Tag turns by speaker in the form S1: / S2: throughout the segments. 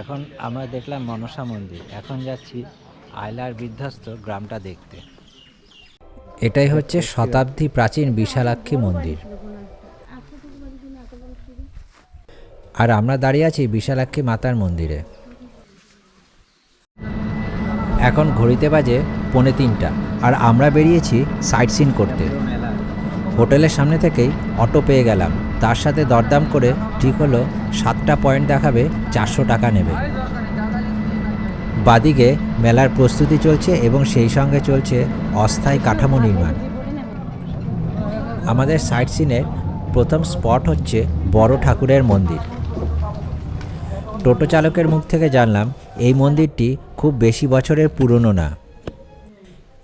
S1: এখন আমরা দেখলাম মনসা মন্দির। এখন যাচ্ছি আয়লার বিধ্বস্ত গ্রামটা দেখতে। এটাই হচ্ছে শতাব্দী প্রাচীন বিশালাক্ষী মন্দির। আর আমরা দাঁড়িয়ে আছি বিশালাক্ষী মাতার মন্দিরে। এখন ঘড়িতে বাজে পৌনে তিনটা, আর আমরা বেরিয়েছি সাইট সিন করতে। হোটেলের সামনে থেকেই অটো পেয়ে গেলাম। তার সাথে দরদাম করে ঠিক হলো, সাতটা পয়েন্ট দেখাবে, চারশো টাকা নেবে। বাদিকে মেলার প্রস্তুতি চলছে এবং সেই সঙ্গে চলছে অস্থায়ী কাঠামো নির্মাণ। আমাদের সাইট সিনের প্রথম স্পট হচ্ছে বড় ঠাকুরের মন্দির। টোটো চালকের মুখ থেকে জানলাম, এই মন্দিরটি খুব বেশি বছরের পুরনো না।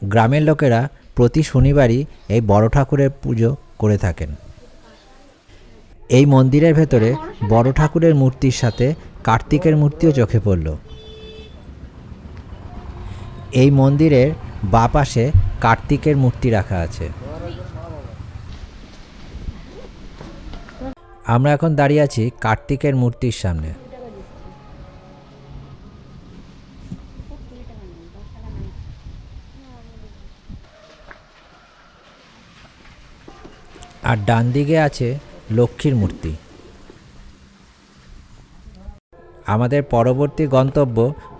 S1: গ্রামের লোকেরা প্রতি শনিবারই এই বড় ঠাকুরের পুজো করে থাকেন। এই মন্দিরের ভেতরে বড় ঠাকুরের মূর্তির সাথে কার্তিকের মূর্তিও চোখে পড়ল। এই মন্দিরের বাঁ পাশে কার্তিকের মূর্তি রাখা আছে। আমরা এখন দাঁড়িয়ে আছি কার্তিকের মূর্তির সামনে। আর ডান দিকে আছে লক্ষ্মীর মূর্তি। আমাদের পরবর্তী গন্তব্য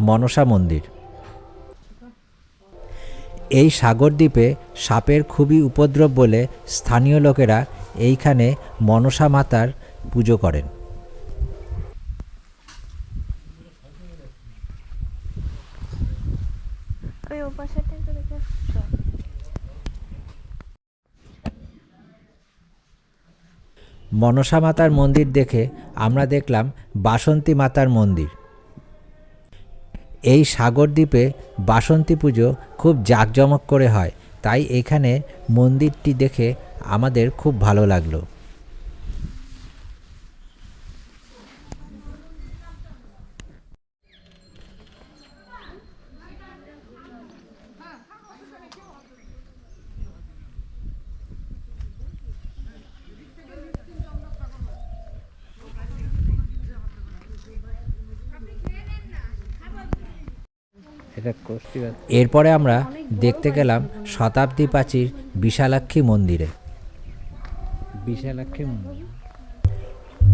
S1: মনসা মন্দির। এই সাগরদ্বীপে সাপের খুবই উপদ্রব বলে স্থানীয় লোকেরা এইখানে মনসা মাতার পুজো করেন
S2: ওই ওপাশাটা একটু দেখে চল।
S1: মনসা মাতার মন্দির দেখে আমরা দেখলাম বাসন্তী মাতার মন্দির। এই সাগর দ্বীপে বাসন্তী পুজো খুব জাঁকজমক করে হয়, তাই এখানে মন্দিরটি দেখে আমাদের খুব ভালো লাগল। এরপরে আমরা দেখতে গেলাম শতাব্দী প্রাচীর বিশালাক্ষী মন্দিরে। বিশালাক্ষী মন্দির?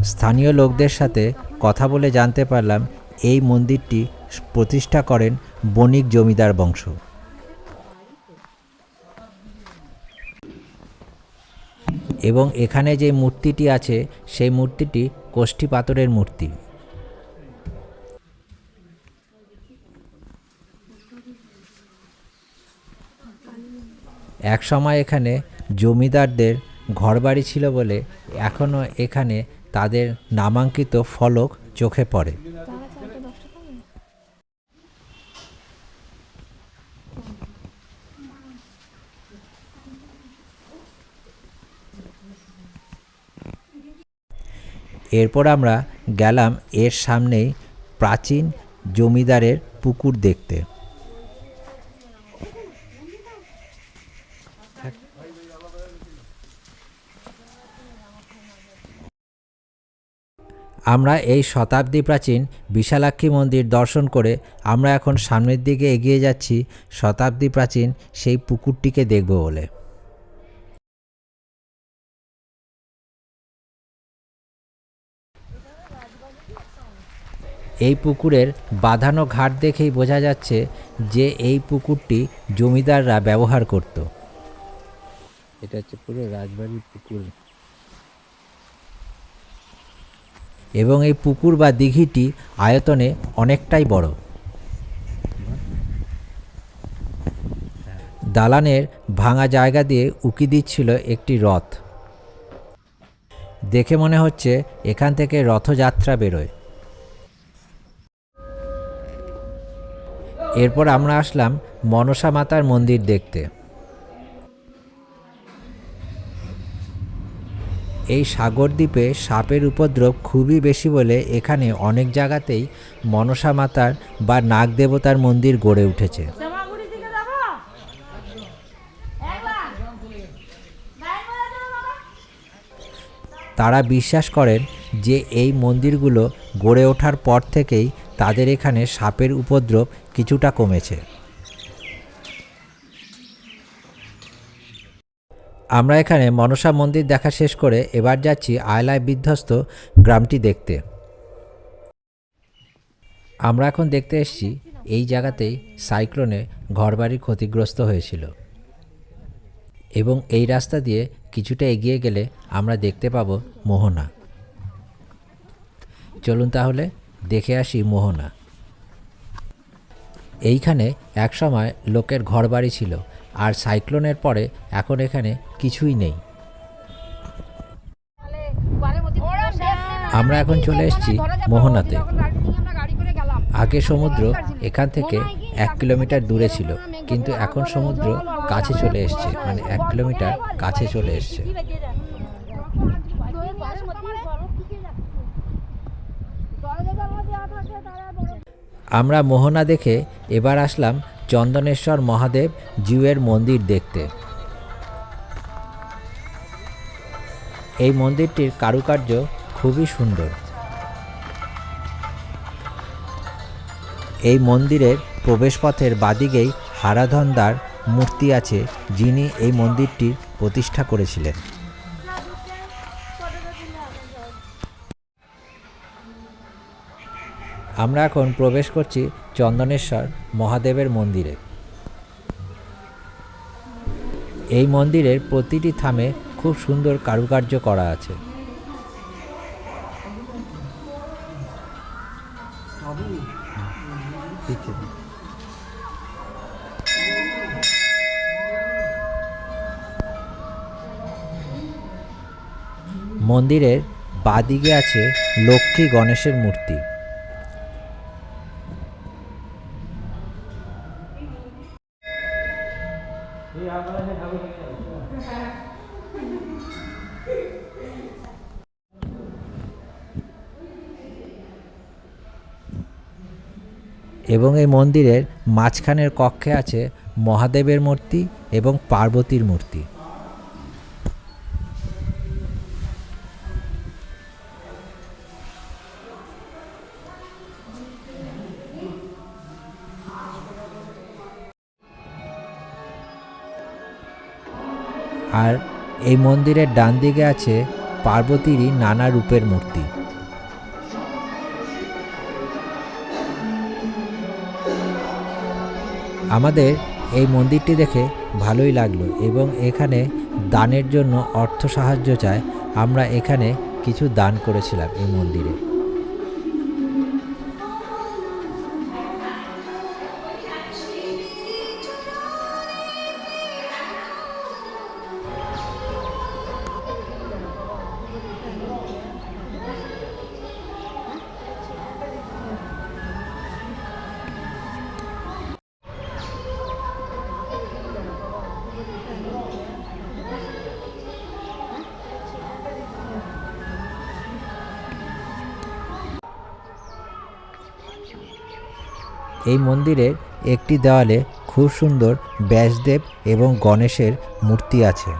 S1: স্থানীয় লোকদের সাথে কথা বলে জানতে পারলাম এই মন্দিরটি প্রতিষ্ঠা করেন বণিক জমিদার বংশ। এবং এখানে যে মূর্তিটি আছে সেই মূর্তিটি কোষ্ঠী পাথরের মূর্তি। এক সময় এখানে জমিদারদের ঘরবাড়ি ছিল বলে এখনও এখানে তাদের নামাঙ্কিত ফলক চোখে পড়ে? এরপর আমরা গেলাম এর সামনেই প্রাচীন জমিদারের পুকুর দেখতে আমরা এই শতাব্দী প্রাচীন বিশালাক্ষী মন্দির দর্শন করে আমরা এখন সামনের দিকে এগিয়ে যাচ্ছি শতাব্দী প্রাচীন সেই পুকুরটিকে দেখব বলে। এই পুকুরের বাঁধানো ঘাট দেখেই বোঝা যাচ্ছে যে এই পুকুরটি জমিদাররা ব্যবহার করত। এটা হচ্ছে পুরো রাজবাড়ির পুকুর। এবং এই পুকুর বা দিঘিটি আয়তনে অনেকটাই বড়। দালানের ভাঙা জায়গা দিয়ে উকি দিচ্ছিল একটি রথ। দেখে মনে হচ্ছে এখান থেকে রথযাত্রা বেরোয়। এরপর আমরা আসলাম মনসা মাতার মন্দির দেখতে। এই সাগরদ্বীপে সাপের উপদ্রব খুবই বেশি বলে এখানে অনেক জায়গাতেই মনসা মাতার বা নাগ দেবতার মন্দির গড়ে উঠেছে। তারা বিশ্বাস করেন যে এই মন্দিরগুলো গড়ে ওঠার পর থেকেই তাদের এখানে সাপের উপদ্রব কিছুটা কমেছে। আমরা এখানে মনসা মন্দির দেখা শেষ করে এবার যাচ্ছি আয়লায় বিধ্বস্ত গ্রামটি দেখতে। আমরা এখন দেখতে এসেছি এই জায়গাতেই সাইক্লোনে ঘরবাড়ি ক্ষতিগ্রস্ত হয়েছিল। এবং এই রাস্তা দিয়ে কিছুটা এগিয়ে গেলে আমরা দেখতে পাবো মোহনা। চলুন তাহলে দেখে আসি মোহনা। এইখানে একসময় লোকের ঘরবাড়ি ছিল। আর সাইক্লোনের পরে এখন এখানে কিছুই নেই। আমরা এখন চলে এসেছি মোহনাতে। আগে সমুদ্র এখান থেকে এক কিলোমিটার দূরে ছিল, কিন্তু এখন সমুদ্র কাছে চলে এসছে মানে এক কিলোমিটার কাছে চলে এসছে। আমরা মোহনা দেখে এবার আসলাম চন্দনেশ্বর মহাদেব জিউয়ের মন্দির দেখতে। এই মন্দিরটির কারুকার্য খুবই সুন্দর। এই মন্দিরের প্রবেশপথের বাদিকেই হারাধনদার মূর্তি আছে যিনি এই মন্দিরটি প্রতিষ্ঠা করেছিলেন। আমরা এখন প্রবেশ করছি চন্দনেশ্বর মহাদেবের মন্দিরে। এই মন্দিরের প্রতিটি থামে খুব সুন্দর কারুকার্য করা আছে। মন্দিরের বাদিকে আছে লক্ষ্মী গণেশের মূর্তি। এবং এই মন্দিরের মাঝখানের কক্ষে আছে মহাদেবের মূর্তি এবং পার্বতীর মূর্তি। আর এই মন্দিরের ডান দিকে আছে পার্বতীরই নানা রূপের মূর্তি। আমাদের এই মন্দিরটি দেখে ভালোই লাগল এবং এখানে দানের জন্য অর্থ সাহায্য চায়। আমরা এখানে কিছু দান করেছিলাম এই মন্দিরে। এই মন্দিরের একটি দেওয়ালে খুব সুন্দর ব্যাসদেব এবং গণেশের মূর্তি আছে।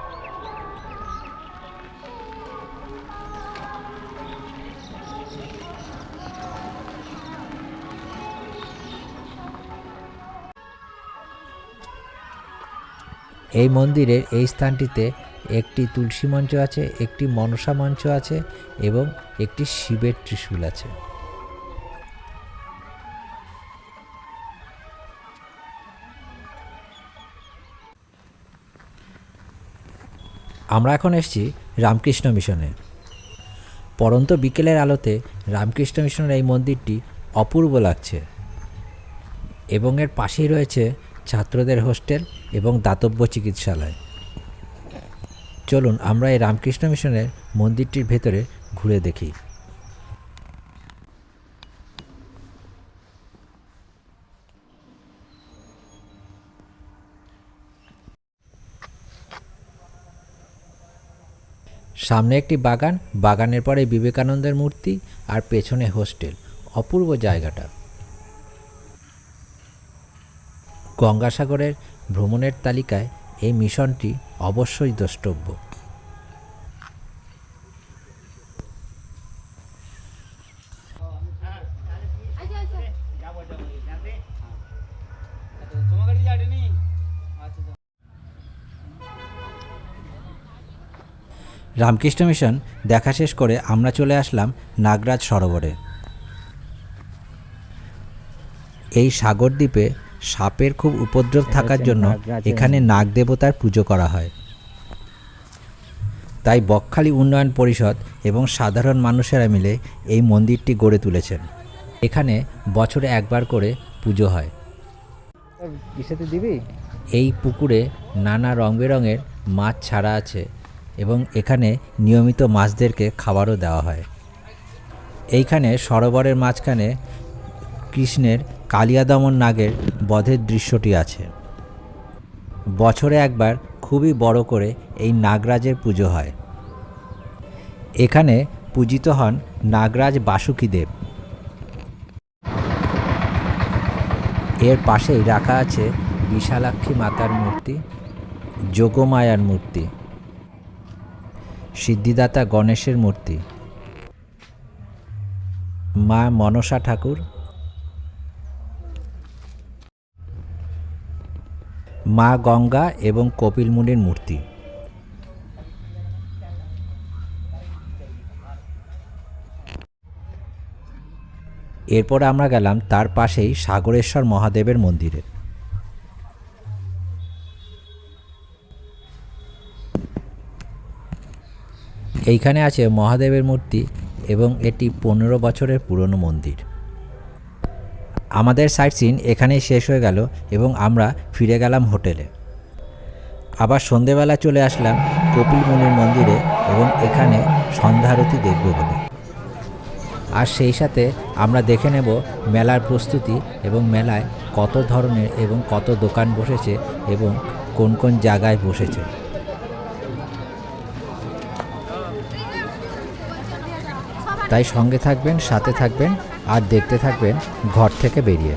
S1: এই মন্দিরের এই স্থানটিতে একটি তুলসী মঞ্চ আছে, একটি মনসা মঞ্চ আছে এবং একটি শিবের ত্রিশূল আছে। আমরা এখন এসেছি রামকৃষ্ণ মিশনে। পরন্ত বিকেলের আলোতে রামকৃষ্ণ মিশনের এই মন্দিরটি অপূর্ব লাগছে এবং এর পাশেই রয়েছে ছাত্রদের হোস্টেল এবং দাতব্য চিকিৎসালয়। চলুন আমরা এই রামকৃষ্ণ মিশনের মন্দিরটির ভেতরে ঘুরে দেখি। সামনে একটি বাগান, বাগানের পরে বিবেকানন্দের মূর্তি আর পেছনে হোস্টেল, অপূর্ব জায়গাটা। গঙ্গাসাগরের ভ্রমণের তালিকায় এই মিশনটি অবশ্যই দ্রষ্টব্য। আচ্ছা, আচ্ছা। রামকৃষ্ণ মিশন দেখা শেষ করে আমরা চলে আসলাম নাগরাজ সরোবরে। এই সাগর দ্বীপে সাপের খুব উপদ্রব থাকার জন্য এখানে নাগ দেবতার পুজো করা হয়। তাই বকখালি উন্নয়ন পরিষদ এবং সাধারণ মানুষেরা মিলে এই মন্দিরটি গড়ে তুলেছেন। এখানে বছরে একবার করে পুজো হয়।
S3: দিবি?
S1: এই পুকুরে নানা রং বেরঙের মাছ ছাড়া আছে। এবং এখানে নিয়মিত মাছদেরকে খাবারও দেওয়া হয়। এইখানে সরোবরের মাঝখানে কৃষ্ণের কালিয়াদমন নাগের বধের দৃশ্যটি আছে। বছরে একবার খুবই বড় করে এই নাগরাজের পুজো হয়। এখানে পূজিত হন নাগরাজ বাসুকীদেব। এর পাশেই রাখা আছে বিশালাক্ষী মাতার মূর্তি, যোগমায়ার মূর্তি। সিদ্ধিদাতা গণেশের মূর্তি। মা মনসা ঠাকুর। মা গঙ্গা এবং কপিল মুনির মূর্তি। এরপর আমরা গেলাম তার পাশেই সাগরেশ্বর মহাদেবের মন্দিরে। এইখানে আছে মহাদেবের মূর্তি এবং এটি পনেরো বছরের পুরনো মন্দির। আমাদের সাইট সিন এখানেই শেষ হয়ে গেল এবং আমরা ফিরে গেলাম হোটেলে। আবার সন্ধেবেলা চলে আসলাম কপিল মুনির মন্দিরে এবং এখানে সন্ধ্যারতি দেখব বলে। আর সেই সাথে আমরা দেখে নেব মেলার প্রস্তুতি এবং মেলায় কত ধরনের এবং কত দোকান বসেছে এবং কোন কোন জায়গায় বসেছে। তাই সঙ্গে থাকবেন সাথে থাকবেন আর দেখতে থাকবেন ঘর থেকে বেরিয়ে।